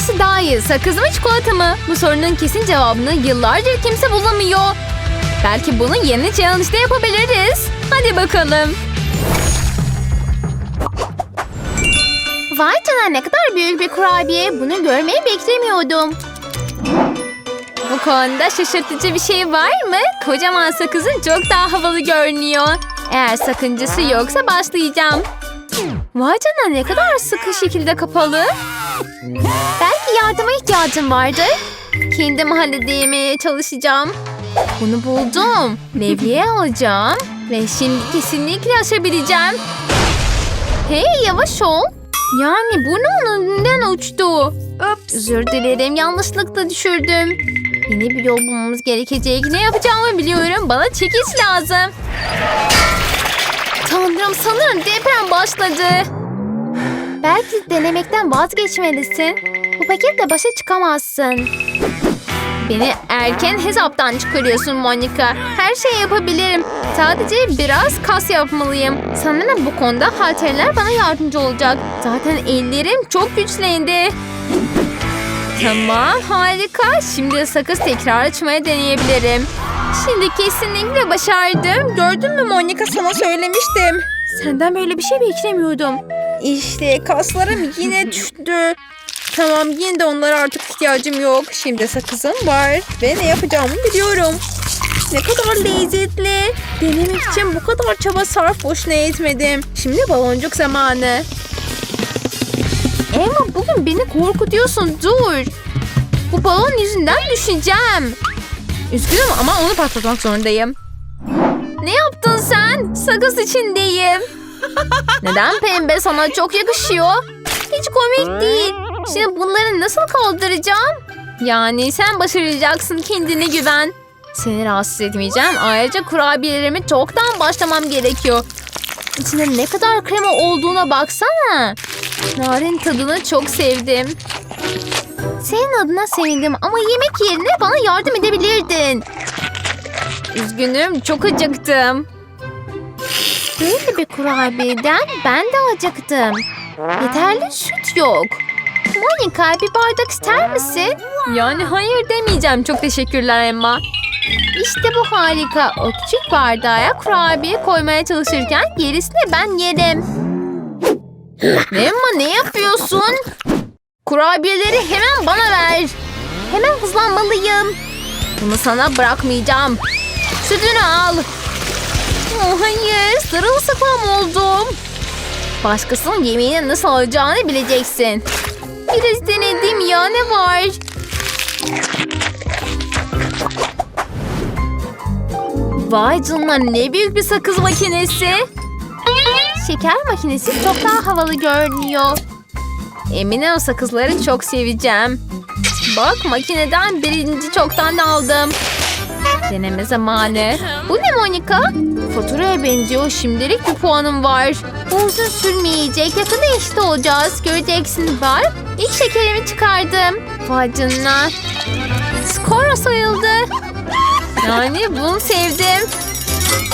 Hangisi daha iyi? Sakız mı çikolata mı? Bu sorunun kesin cevabını yıllardır kimse bulamıyor. Belki bunu yeni challenge'da yapabiliriz. Hadi bakalım. Vay canına ne kadar büyük bir kurabiye. Bunu görmeyi beklemiyordum. Bu konuda şaşırtıcı bir şey var mı? Kocaman sakızın çok daha havalı görünüyor. Eğer sakıncası yoksa başlayacağım. Vay canına ne kadar sıkı şekilde kapalı. Belki yardıma ihtiyacım vardır. Kendim halledemeye çalışacağım. Bunu buldum. Levye alacağım. Ve şimdi kesinlikle açabileceğim. Hey yavaş ol. Yani bu ne önünden uçtu. Özür dilerim yanlışlıkla düşürdüm. Yeni bir yol bulmamız gerekecek. Ne yapacağımı biliyorum. Bana çekiç lazım. Tanrım sanırım deprem başladı. Belki denemekten vazgeçmelisin. Bu paketle başa çıkamazsın. Beni erken hesaptan çıkarıyorsun Monica. Her şeyi yapabilirim. Sadece biraz kas yapmalıyım. Sanırım bu konuda halterler bana yardımcı olacak. Zaten ellerim çok güçlendi. Tamam harika. Şimdi sakız tekrar açmaya deneyebilirim. Şimdi kesinlikle başardım. Gördün mü Monica sana söylemiştim. Senden böyle bir şey beklemiyordum. İşte kaslarım yine düştü. Tamam yine de onlara artık ihtiyacım yok. Şimdi sakızım var ve ne yapacağımı biliyorum. Ne kadar lezzetli. Denemek için bu kadar çaba sarf boşuna etmedim. Şimdi baloncuk zamanı. Emma bugün beni korkutuyorsun dur. Bu balon yüzünden düşeceğim. Üzgünüm ama onu patlatmak zorundayım. Ne yaptın sen? Sakız içindeyim. Neden pembe sana çok yakışıyor? Hiç komik değil. Şimdi bunları nasıl kaldıracağım? Yani sen başaracaksın kendine güven. Seni rahatsız etmeyeceğim. Ayrıca kurabiyelerimi çoktan başlamam gerekiyor. İçinde ne kadar krema olduğuna baksana. Narin tadını çok sevdim. Senin adına sevindim ama yemek yerine bana yardım edebilirdin. Üzgünüm çok acıktım. Böyle bir kurabiyeden ben de acıktım. Yeterli süt yok. Monica bir bardak ister misin? Yani hayır demeyeceğim. Çok teşekkürler Emma. İşte bu harika. O küçük bardağa kurabiye koymaya çalışırken gerisini ben yerim. Emma ne yapıyorsun? Kurabiyeleri hemen bana ver. Hemen hızlanmalıyım. Bunu sana bırakmayacağım. Sütünü al. Oh, hayır, sırılsıklam oldum. Başkasının yemeğini nasıl alacağını bileceksin. Biraz denedim ya ne var? Vay canına ne büyük bir sakız makinesi. Şeker makinesi çok daha havalı görünüyor. Eminim sakızları çok seveceğim. Bak makineden birinci çoktan aldım. Deneme zamanı. Bu ne Monica? Faturaya benziyor. Şimdilik bir puanım var. Uzun sürmeyecek. Yakında eşit olacağız. Göreceksin. Bak ilk şekerimi çıkardım. Vay canına. Skor sayıldı. Yani bunu sevdim.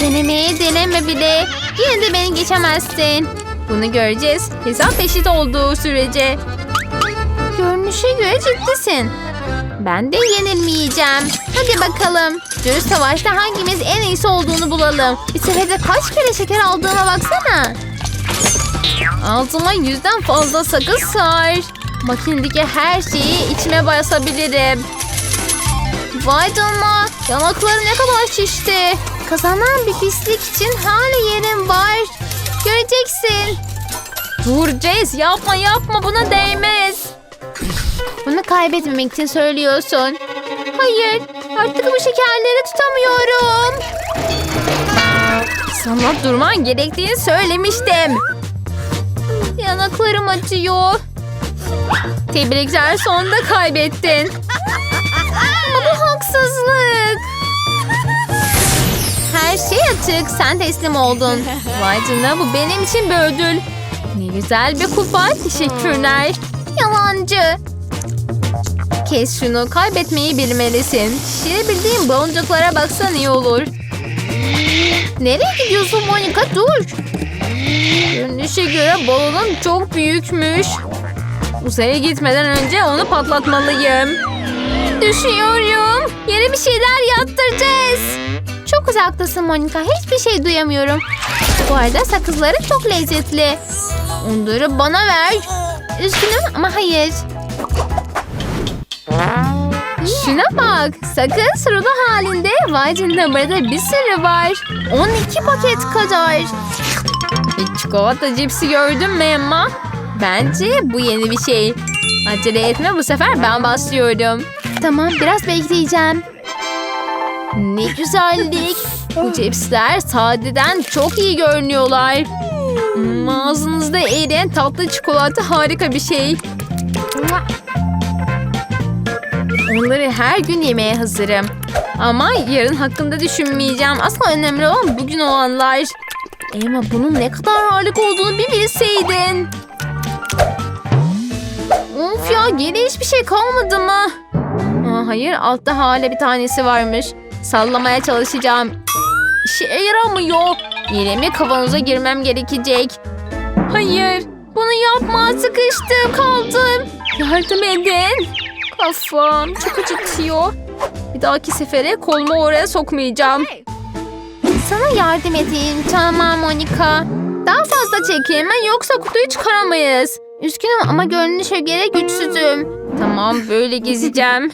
Denemeye deneme bile. Yine de beni geçemezsin. Bunu göreceğiz. Hesap eşit olduğu sürece. Görünüşe göre ciddisin. Ben de yenilmeyeceğim. Hadi bakalım. Dürüst savaşta hangimiz en iyisi olduğunu bulalım. Bir seferde kaç kere şeker aldığıma baksana. Altıma yüzden fazla sakız sar. Makinedeki her şeyi içime basabilirim. Vay canına. Yanakları ne kadar şişti. Kazanan bir pislik için hala yerim var. Göreceksin. Dur Jess yapma yapma buna değmez. Bunu kaybetmemek için söylüyorsun. Hayır artık bu şekerleri tutamıyorum. Sana durman gerektiğini söylemiştim. Yanaklarım acıyor. Tebrikler sonunda kaybettin. Ama bu haksızlık. Her şey açık. Sen teslim oldun. Vay canına bu benim için bir ödül. Ne güzel bir kupa. Teşekkürler. Yalancı. Kes şunu. Kaybetmeyi bilmelisin. Şişirebildiğin boncuklara baksan iyi olur. Nereye gidiyorsun Monica? Dur. Görünüşe göre balonun çok büyükmüş. Uzaya gitmeden önce onu patlatmalıyım. Düşüyorum. Yere bir şeyler yattıracağız. Çok uzaktasın Monika. Hiçbir şey duyamıyorum. Bu arada sakızları çok lezzetli. Onları bana ver. Üzgünüm ama hayır. Şuna bak. Sakız rulo halinde. Vay canına burada bir sürü var. 12 paket kadar. Hiç çikolata cipsi gördün mü Emma? Bence bu yeni bir şey. Acele etme bu sefer ben başlıyorum. Tamam biraz bekleyeceğim. Ne güzellik. Bu cipsler sadeden çok iyi görünüyorlar. Hmm, Ağzınızda eriyen tatlı çikolata harika bir şey. Onları her gün yemeye hazırım. Ama yarın hakkında düşünmeyeceğim. Asla önemli olan bugün olanlar. Emma bunun ne kadar harika olduğunu bir bilseydin. Of ya geri hiçbir şey kalmadı mı? Aa, hayır altta hala bir tanesi varmış. Sallamaya çalışacağım. İşe yaramıyor. Yerime kavanoza girmem gerekecek. Hayır bunu yapma sıkıştım kaldım. Yardım edin. Kafam çok acıtıyor. Bir dahaki sefere kolumu oraya sokmayacağım. Sana yardım edeyim tamam Monika. Daha fazla çekilme yoksa kutuyu çıkaramayız. Üzgünüm ama görünüşe göre güçsüzüm. Tamam böyle gezeceğim.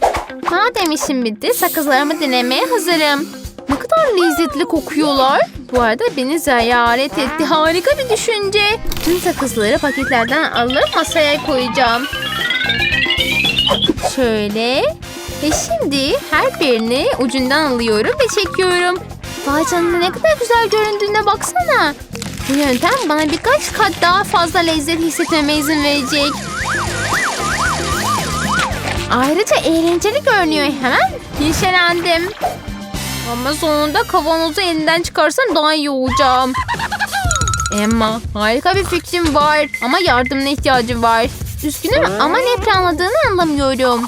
Madem işim bitti sakızlarımı denemeye hazırım. Ne kadar lezzetli kokuyorlar. Bu arada beni ziyaret etti. Harika bir düşünce. Tüm sakızları paketlerden alıp masaya koyacağım. Şöyle. Ve şimdi her birini ucundan alıyorum ve çekiyorum. Vay ne kadar güzel göründüğüne baksana. Bu yöntem bana birkaç kat daha fazla lezzet hissetmeme izin verecek. Ayrıca eğlenceli görünüyor. Hemen neşelendim. Ama sonunda kavanozu elinden çıkarsam daha iyi olacağım. Emma harika bir fikrim var ama yardımına ihtiyacım var. Üzgünüm ama ne planladığını anlamıyorum.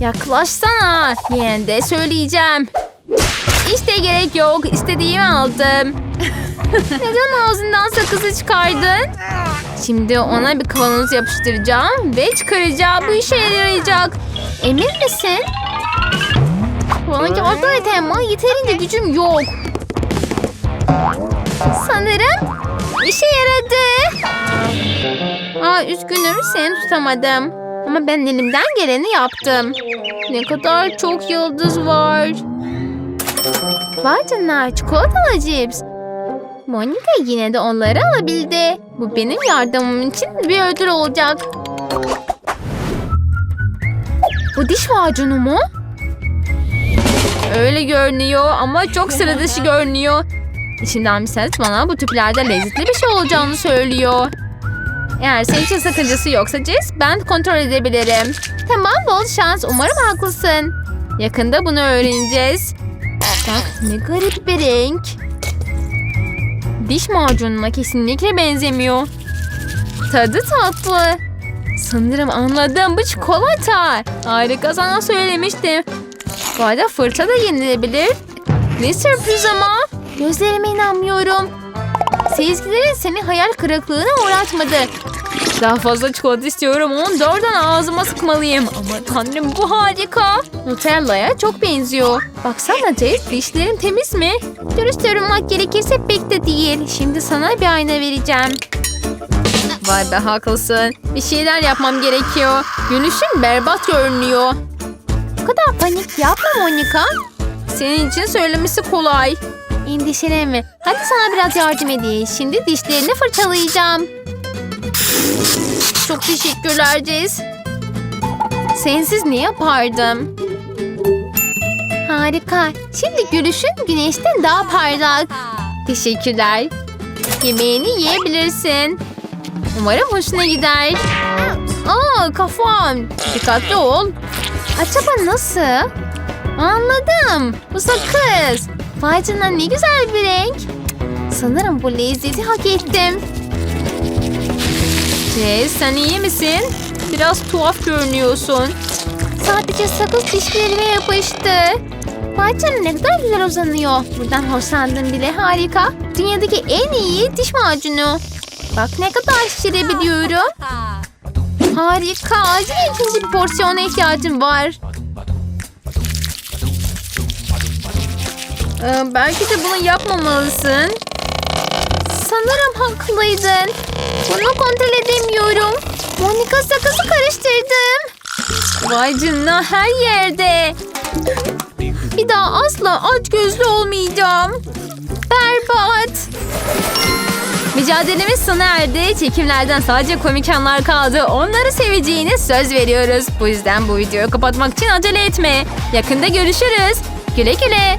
Yaklaşsana. Yine de söyleyeceğim. İşte gerek yok. İstediğimi aldım. Neden ağzından sakızı çıkardın? Şimdi ona bir kavanoz yapıştıracağım ve çıkaracağım. Bu işe yarayacak. Emin misin? Bana yardım et Emma. Yeterince gücüm yok. Sanırım üzgünüm seni tutamadım. Ama ben elimden geleni yaptım. Ne kadar çok yıldız var. Vay canına çikolatalı cips. Monica yine de onları alabildi. Bu benim yardımım için bir ödül olacak. Bu diş macunu mu? Öyle görünüyor ama çok sıra görünüyor. İçimden bir ses bana bu tüplerde lezzetli bir şey olacağını söylüyor. Eğer senin için sakıncası yoksa Jess ben kontrol edebilirim. Tamam bol şans umarım haklısın. Yakında bunu öğreneceğiz. Bak ne garip bir renk. Diş macununa kesinlikle benzemiyor. Tadı tatlı. Sanırım anladım bu çikolata. Harika sana söylemiştim. Bu arada fırça da yenilebilir. Ne sürpriz ama. Gözlerime inanmıyorum. Sezgilerin seni hayal kırıklığına uğratmadı. Daha fazla çikolata istiyorum. Onu doğrudan ağzıma sıkmalıyım. Ama tanrım bu harika. Nutella'ya çok benziyor. Baksana Jess dişlerin temiz mi? Dürüst yorumlamak gerekirse pek de değil. Şimdi sana bir ayna vereceğim. Vay be haklısın. Bir şeyler yapmam gerekiyor. Gülüşün berbat görünüyor. Bu kadar panik yapma Monika. Senin için söylemesi kolay. Endişelenme. Hadi sana biraz yardım edeyim. Şimdi dişlerini fırçalayacağım. Çok teşekkürler Jess. Sensiz ne yapardım? Harika. Şimdi gülüşün güneşten daha parlak. Teşekkürler. Yemeğini yiyebilirsin. Umarım hoşuna gider. Aa kafam. Dikkatli ol. Acaba nasıl? Anladım. Bu sakız. Vay canına ne güzel bir renk. Sanırım bu lezzeti hak ettim. Jess sen iyi misin? Biraz tuhaf görünüyorsun. Sadece sakız dişlerime yapıştı. Vay canına ne kadar güzel uzanıyor. Buradan hoşlandım bile harika. Dünyadaki en iyi diş macunu. Bak ne kadar şirebiliyorum. Harika. Acil ikinci bir porsiyona ihtiyacım var. Ee, belki de bunu yapmamalısın. Sanırım haklıydın. Bunu kontrol edemiyorum. Monika sakızı karıştırdım. Vay canına her yerde. Bir daha asla aç gözlü olmayacağım. Berbat. Mücadelemiz sona erdi. Çekimlerden sadece komik anlar kaldı. Onları seveceğine söz veriyoruz. Bu yüzden bu videoyu kapatmak için acele etme. Yakında görüşürüz. Güle güle.